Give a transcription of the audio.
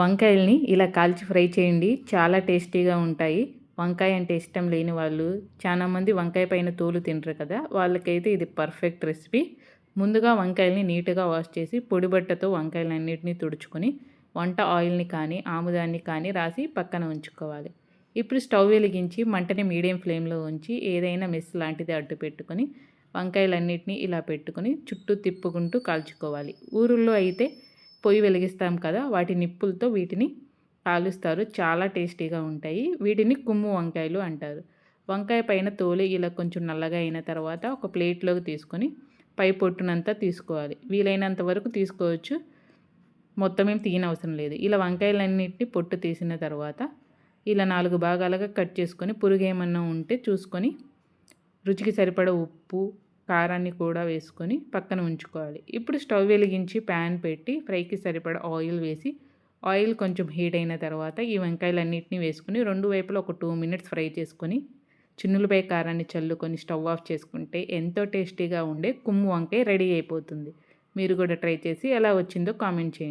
వంకాయల్ని ఇలా కాల్చి ఫ్రై చేయండి. చాలా టేస్టీగా ఉంటాయి. వంకాయ అంటే ఇష్టం లేని వాళ్ళు చాలామంది వంకాయ పైన తోలు తింటారు కదా వాళ్ళకైతే ఇది పర్ఫెక్ట్ రెసిపీ. ముందుగా వంకాయల్ని నీట్గా వాష్ చేసి పొడి బట్టతో వంకాయలన్నింటినీ తుడుచుకొని వంట ఆయిల్ని కానీ ఆముదాన్ని కానీ రాసి పక్కన ఉంచుకోవాలి. ఇప్పుడు స్టవ్ వెలిగించి మంటని మీడియం ఫ్లేమ్లో ఉంచి ఏదైనా మెస్ లాంటిది అడ్డు పెట్టుకొని వంకాయలన్నింటినీ ఇలా పెట్టుకొని చుట్టూ తిప్పుకుంటూ కాల్చుకోవాలి. ఊరుల్లో అయితే పొయ్యి వెలిగిస్తాం కదా వాటి నిప్పులతో వీటిని కాలుస్తారు. చాలా టేస్టీగా ఉంటాయి. వీటిని కుమ్ము వంకాయలు అంటారు. వంకాయ పైన తోలి ఇలా కొంచెం నల్లగా అయిన తర్వాత ఒక ప్లేట్లోకి తీసుకొని పై పొట్టునంతా తీసుకోవాలి. వీలైనంత వరకు తీసుకోవచ్చు. మొత్తం ఏం తీయనవసరం లేదు. ఇలా వంకాయలన్నింటినీ పొట్టు తీసిన తర్వాత ఇలా నాలుగు భాగాలుగా కట్ చేసుకొని పురుగు ఏమన్నా ఉంటే చూసుకొని రుచికి సరిపడ ఉప్పు కారాన్ని కూడా వేసుకొని పక్కన ఉంచుకోవాలి. ఇప్పుడు స్టవ్ వెలిగించి ప్యాన్ పెట్టి ఫ్రైకి సరిపడ ఆయిల్ వేసి ఆయిల్ కొంచెం హీట్ అయిన తర్వాత ఈ వంకాయలన్నింటినీ వేసుకుని రెండు వైపులా ఒక టూ మినిట్స్ ఫ్రై చేసుకొని చిన్నులపై కారాన్ని చల్లుకొని స్టవ్ ఆఫ్ చేసుకుంటే ఎంతో టేస్టీగా ఉండే కుమ్ము వంకాయ రెడీ అయిపోతుంది. మీరు కూడా ట్రై చేసి ఎలా వచ్చిందో కామెంట్ చేయండి.